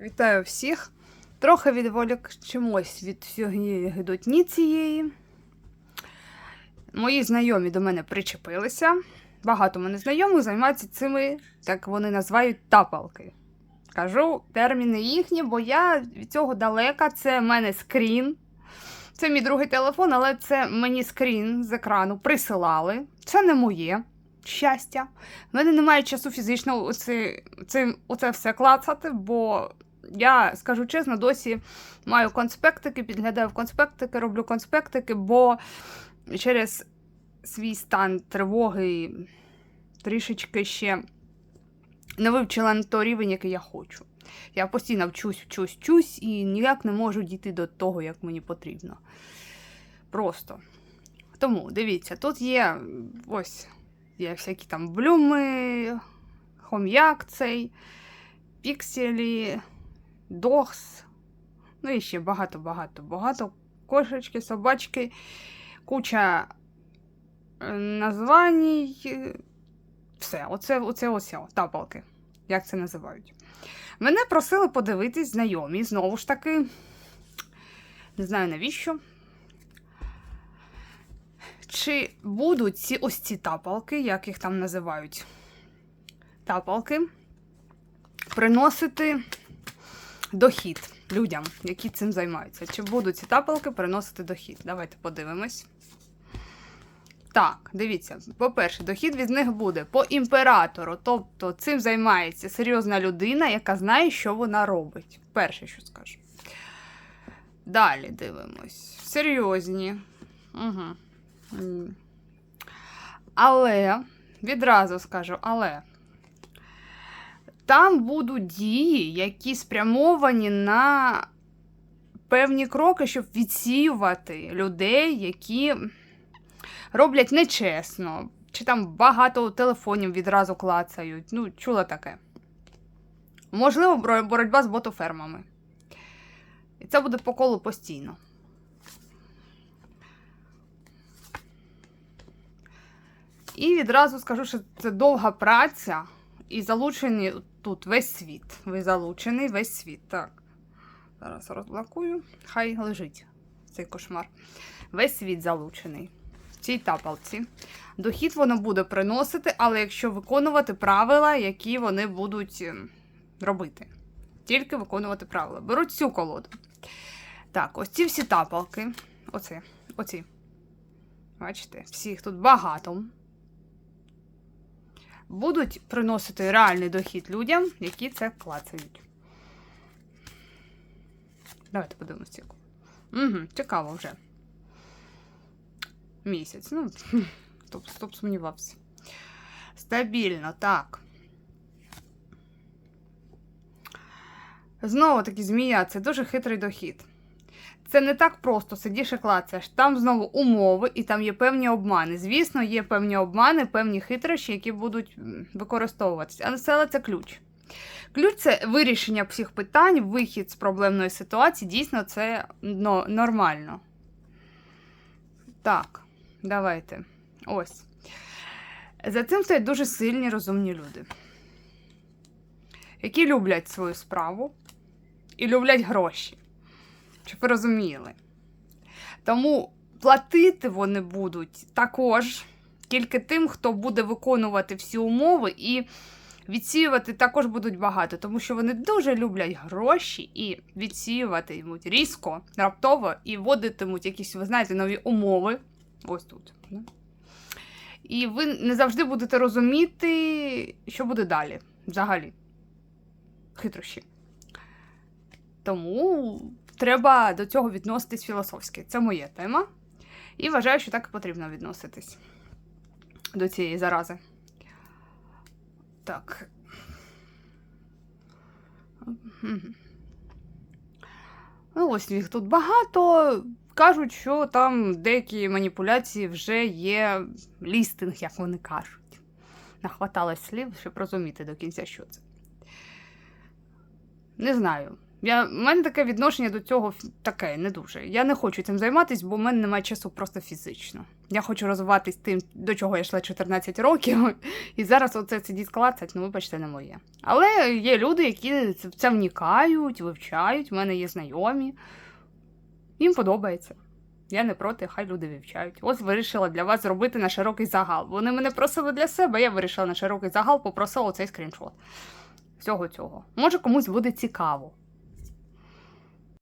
Вітаю всіх. Трохи відволікчимось від всієї гидотні цієї. Мої знайомі до мене причепилися. Багато мене знайомих займаються цими, як вони називають, тапалки. Кажу терміни їхні, бо я від цього далека. Це в мене скрін. Це мій другий телефон, але це мені скрін з екрану присилали. Це не моє щастя. В мене немає часу фізично оце, це, оце все клацати, бо я скажу чесно, досі маю конспектики, підглядаю в конспектики, роблю конспектики, бо через свій стан тривоги трішечки ще не вивчила на той рівень, який я хочу. Я постійно вчусь, вчусь, вчусь і ніяк не можу дійти до того, як мені потрібно. Просто. Тому дивіться, тут є ось є всякі там блюми, хом'як цей, пікселі, догс. Ну і ще багато-багато, багато. Кошечки, собачки, куча е, названій. Все, оце, оце ось, тапалки, як це називають. Мене просили подивитись знайомі, знову ж таки. Не знаю навіщо. Чи будуть ці ось ці тапалки, як їх там називають? Тапалки приносити дохід людям, які цим займаються. Чи будуть ці тапалки приносити дохід? Давайте подивимось. Так, дивіться, по-перше, дохід від них буде по імператору. Тобто цим займається серйозна людина, яка знає, що вона робить. Перше, що скажу. Далі дивимось. Серйозні. Угу. Але, відразу скажу, але там будуть дії, які спрямовані на певні кроки, щоб відсіювати людей, які роблять нечесно, чи там багато телефонів відразу клацають. Ну, чула таке. Можливо, боротьба з ботофермами. І це буде по колу постійно. І відразу скажу, що це довга праця і залучений тут весь світ. Ви залучений весь світ. Так. Зараз розблокую. Хай лежить цей кошмар. Весь світ залучений в цій тапалці. Дохід воно буде приносити, але якщо виконувати правила, які вони будуть ем, робити. Тільки виконувати правила. Беруть цю колоду. Так, ось ці всі тапалки. Оці. Оці. Бачите, всіх тут багато. Будуть приносити реальний дохід людям, які це клацають. Давайте подивимося. Угу, цікаво вже. Місяць. Ну, стоп, стоп, сумнівався. Стабільно, так. Знову таки, змія це дуже хитрий дохід. Це не так просто сидиш і клацаєш. Там знову умови, і там є певні обмани. Звісно, є певні обмани, певні хитрощі, які будуть використовуватися. Але але це ключ. Ключ це вирішення всіх питань, вихід з проблемної ситуації. Дійсно, це ну, нормально. Так, давайте. Ось. За цим стоять дуже сильні розумні люди, які люблять свою справу і люблять гроші. Щоб ви розуміли. Тому платити вони будуть також тільки тим, хто буде виконувати всі умови, і відсіювати також будуть багато, тому що вони дуже люблять гроші і відсіюватимуть різко, раптово і вводитимуть якісь, ви знаєте, нові умови. Ось тут. І ви не завжди будете розуміти, що буде далі взагалі. Хитрощі. Тому треба до цього відноситись філософськи. Це моя тема. І вважаю, що так і потрібно відноситись до цієї зарази. Так. Ну, ось їх тут багато. Кажуть, що там деякі маніпуляції вже є лістинг, як вони кажуть. Нахваталось слів, щоб розуміти до кінця, що це. Не знаю. Я, в мене таке відношення до цього таке, не дуже. Я не хочу цим займатися, бо в мене немає часу просто фізично. Я хочу розвиватись тим, до чого я йшла 14 років, і зараз оце сидіть клацать, ну вибачте, не моє. Але є люди, які в це вникають, вивчають, в мене є знайомі. Їм подобається. Я не проти, хай люди вивчають. Ось вирішила для вас зробити на широкий загал. Вони мене просили для себе, я вирішила на широкий загал, попросила цей скріншот. Всього цього. Може комусь буде цікаво.